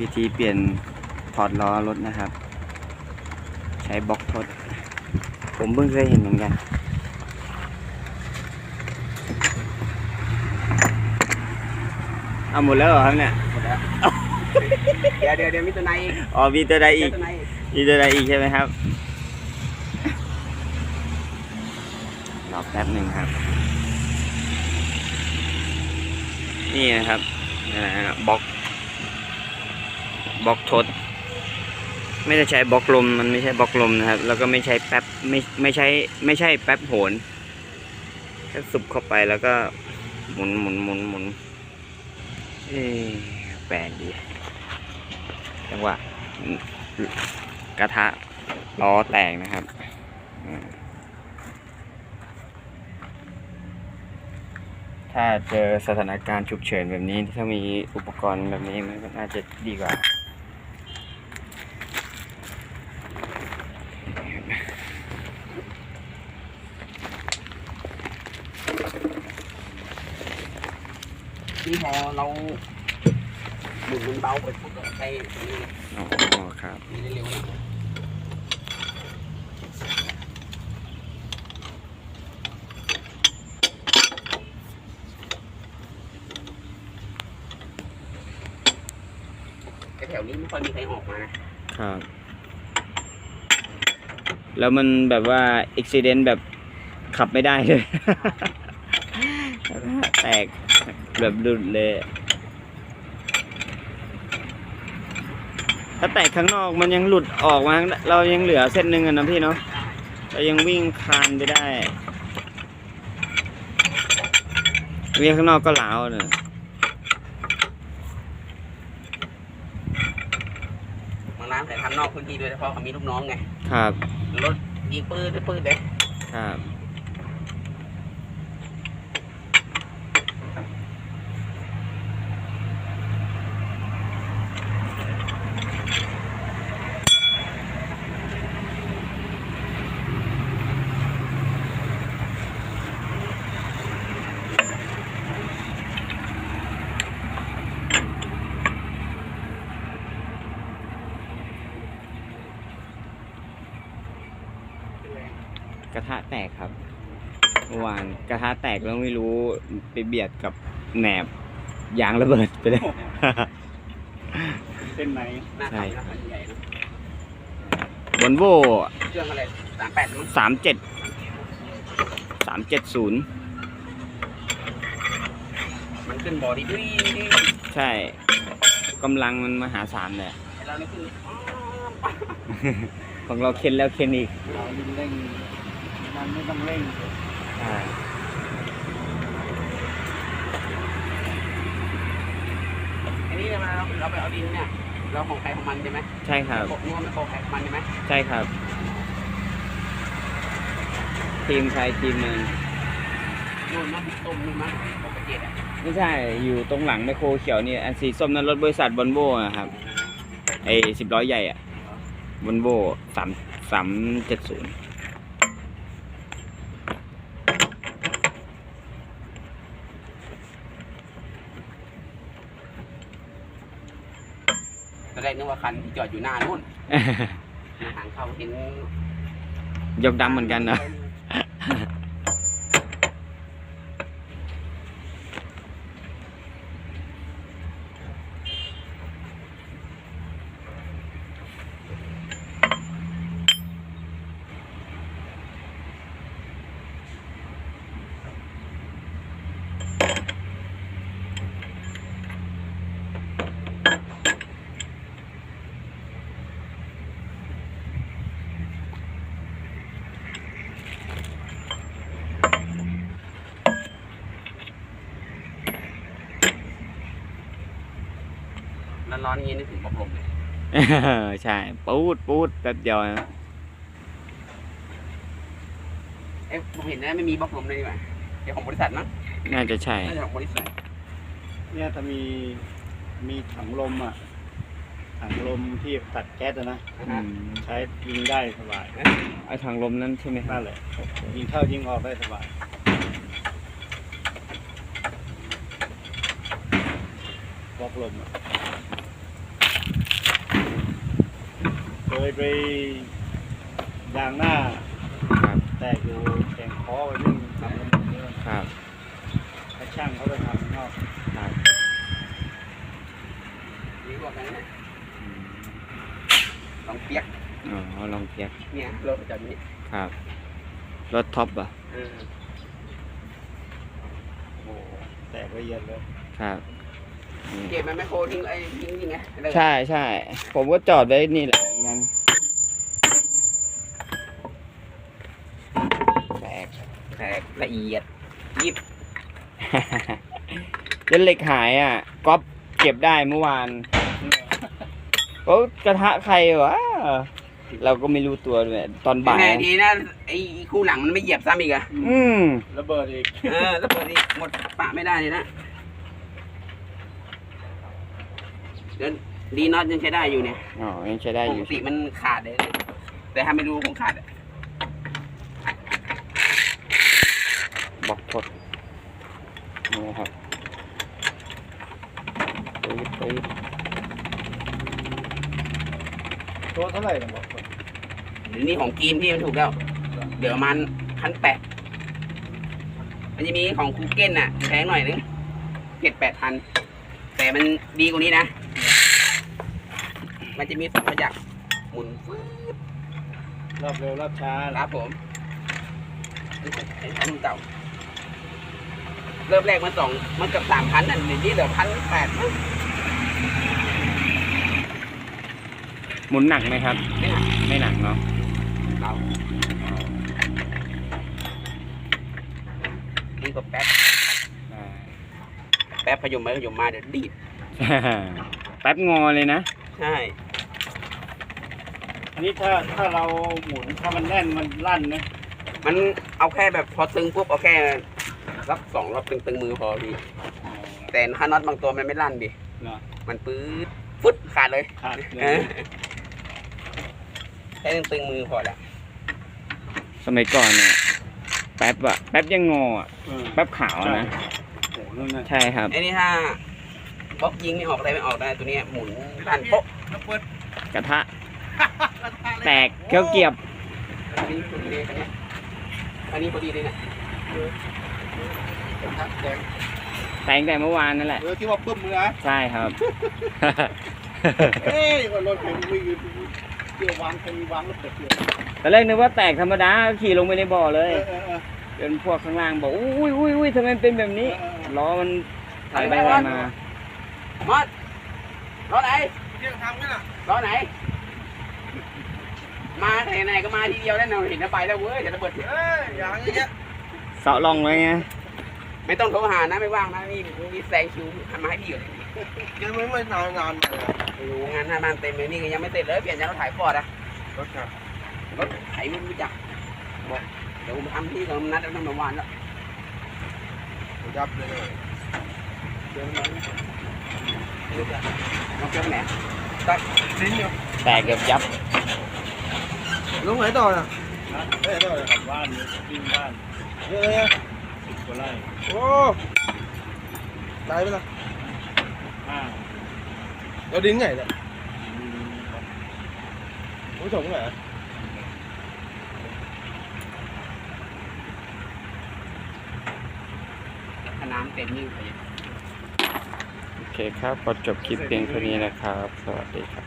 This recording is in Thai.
วิธีเปลี่ยนถอดล้อรถนะครับ ใช้บล็อกทดผมเพิ่งเคยเห็นเหมือนกัน เอาหมดแล้วเหรอครับเนี่ย หมดแล้วเดี๋ยวเดี๋ยวเดี๋ยวมีตัวในอีกอ๋อมีตัวใดอีกเดี๋ยวตัวในอีกมีตัวใดอีกใช่ไหมครับ รอแป๊บหนึ่งครับ นี่นะครับนะฮะบล็อก บล็อกทด ไม่ได้ใช้บล็อกลม มันไม่ใช่บล็อกลมนะครับ แล้วก็ไม่ใช้แป๊บไม่ไม่ใช้ไม่ใช่แป๊บโหนแค่สุบเข้าไปแล้วก็หมุนหมุนหมุนหมุนเอ๊ะแปลกดีจังหวะกระทะล้อแตกนะครับถ้าเจอสถานการณ์ฉุกเฉินแบบนี้ ถ้ามีอุปกรณ์แบบนี้มันก็น่าจะดีกว่า นี่พอเราหมุนมันเบาไปปุ๊บก็ใช้ตัวนี้อ๋อครับนี่ได้เร็วนะแต่แถวนี้ไม่ค่อยมีใครออกมานะ ครับ แล้วมันแบบว่าอุบิเหตุแบบขับไม่ได้เลย แตก แบบหลุดเลย ถ้าแตกข้างนอกมันยังหลุดออกมาข้างเรายังเหลือเส้นหนึ่งอะนะพี่เนาะ เรายังวิ่งคานไปได้วิ่งข้างนอกก็หลาวเนอะบางร้านแต่ทำนอกพื้นที่โดยเฉพาะเขามีลูกน้องไง ครับ รถยิงปืนปืนเลยครับ กระทะแตกครับเมื่อวานกระทะแตกแล้วไม่รู้ไปเบียดกับแหนบยางระเบิดไปเลย เส้นไหนหน้าใช่ ขับหน้าขับใหญ่นะบนโวเครื่องอะไรสามแปดมั้งสามเจ็ดสามเจ็ดศูนย์มันขึ้นบอดี้ด้วยใช่กำลังมันมหาศาลเลยไอ้เรานี่ขึ้นของเราเค้นแล้วเค้นอีกเราเร่ง มันไม่ต้องเร่งใช่อันนี้เราเราไปเอาดินเนี่ย เราของใครของมันใช่ไหมใช่ครับโคกนัวมันของใครของมันใช่ไหมใช่ครับ ทีมใครทีมหนึ่งโยนมาต้มนู่นมาปกติอะไม่ใช่อยู่ตรงหลังไมโครเขียวนี่อันสีส้มนั้นรถบริษัทบอนโวนะครับไอสิบล้อใหญ่อะบอนโวสามสามเจ็ดศูนย์ แรกนึกว่าคันที่จอดอยู่หน้านู่นทางเข้าเห็นยกดำเหมือนกันนะ ร้อนๆอย่างนี้นึกถึงปลลมเลยใช่ปูดปูดแป๊บเดียวนะเอ๊ะผมเห็นนะไม่มีบล็อกลมเลยดีกว่าเดี๋ยวของบริษัทมั้งน่าจะใช่ น่าจะของบริษัทเนี่ยถ้ามีมีถังลมอะถังลมที่ตัดแก๊สอะนะอืมใช้ยิงได้สบายไอทางลมนั่นใช่ไหมครันั่บนแหละยิงเข้ายิงออกได้สบายบล็อกลมอะ ยไปยางหน้า ครับแตกอยู่แข่งคอไปนึ่งทำกันหมดเลยครับให้ช่างเขาไปทำข้างนอกครับนี่บอกกันนะอืมลองเปียกอ๋อลองเปียกเนี่ยรถแบบนี้ครับรถท็อปอะเออโอ้โหแตกละเอียดเลยครับนี่ เก็บมันไม่โคทิ้งไอ้ทิ้งนี่ไงเลยใช่ใช่ผมก็จอดไว้นี่แหละเหมือนกันแตก แตกละเอียดยิบจนเหล็กหายอะก๊อฟเก็บได้เมื่อวานโอ้กระทะใครวะเราก็ไม่รู้ตัวด้วยตอนบ่ายแน่ดีนะไอ้คู่หลังมันไม่เหยียบซ้ำอีกอะอืมระเบิดอีก เออแล้วเปิดนี่หมดปะไม่ได้เลยนะ เดี๋ยวดีน็อตยังใช้ได้อยู่เนี่ยอ๋อยังใช้ได้ปอกยู่ติมันขาดเลย แต่ถ้าไม่รู้คงขาดอะบอกทดนี่นะครับปึ๊บปึ๊บตัวเท่าไหร่นะบอกคนเดี๋ยวนี้ของกีมที่มันถูกแล้ว เดี๋ยวมันพันแปดมันจะมีของคูเก้นน่ะแพงหน่อยนึงเจ็ดแปดพันแต่มันดีกว่านี้นะ มันจะมีสองประยักหมุนฟื้ดรอบเร็วรอบช้าครับผมไอ้ของเก่าเริ่มแรกมันสองมันเกับสามพันนั่นเดี๋ยวนี้เหลือพันแปดมั้งหมุนหนักไหมครับ ไม่หนักไม่หนักเนาะเรานี่ก็แป๊บอ่าแป๊บพยมไปพยมมาเดี๋ยวดีดแป๊บงอเลยนะ ใช่อั นนี้ถ้าถ้าเราหมุนถ้ามันแน่นมันลั่นไหมมันเอาแค่แบบพอตึงปุ๊บเอาแค่สักสองรอบตึงตึงๆมือพอดีอ๋อแต่ถ้าน็อตบางตัวมันไม่ลั่นดิเนาะมันปื๊ดฟุดขาดเลยขาดเลเอยอแค่ตึงตึงๆมือพอละสมัยก่อนเนี่ยแป๊บอะแป๊บยังงออะเออแป๊บขาวอะนะ โอ้โหนั่นน่ะใช่ครับ ไอ้นี่ถ้าบล็อกยิงไม่ออกอะไรไม่ออกได้ตัวเนี้ยหมุนลั่นโป๊ะ กระทะ แตกเกี้ยวเกียบ อันนี้พอดีเลยอันเนี้ยอันนี้พอดีเลยเนี่ยแดงแตกแต่เมื่อวานนั่นแหละ เออที่ว่าปึ้มมือนะใช่ครับ เอ้ยว่ารถผมวิ่งเกี่ยววางใครมีวางรถเกิดเกี่ยวตอนแรกนึกว่าแตกธรรมดาขี่ลงไปในบ่อเลเอย อเออเออเป็นพวกข้างล่างบอกอุ้ยอุ้ยอุ้ยทำไมเป็นแบบนี้เออล้อมันถ่ายไปถ่ายมา มอดล้อไหนเที่ยงทำกันอะล้อไหน มาไหนๆก็มาทีเดียวแล้วเราเห็นแล้วไปแล้วเว้ยจะระเบิดเอ้ยอย่างเงี้ยเสาะลองไว้ไงไม่ต้องโทรหานะไม่ว่างนะนี่มีแซงคิวทำมาให้พี่อยู่เลยยังไม่ไม่นานนานมาเลยโอ้โหงานหน้าบ้านเต็มเลยนี่ก็ยังไม่เสร็จเลยเปลี่ยนจากรถไถฟอร์ดอะรถครับรถไถไม่รู้จักบอกเดี๋ยวผมทำที่กับนัดแล้วตั้งแต่วันแล้วยับเลยเดี๋ยวมันไม่รู้จักลองเจอไหนลิ้นอยู่แตกเกือบยับ ลุงไหนต่อน่ะเอ้ยต่อเลยครับบ้านนี้วิ่งบ้านเยอะเลยสิบกว่าไร่โอ้ตายไปละอ่าเราดิ้งไงเนี่ยผู้ชมไหนถ้าน้ำเต็มนี่ไปโอเคครับพอจบคลิปเพียงเท่านี้นะครับ สวัสดีครับ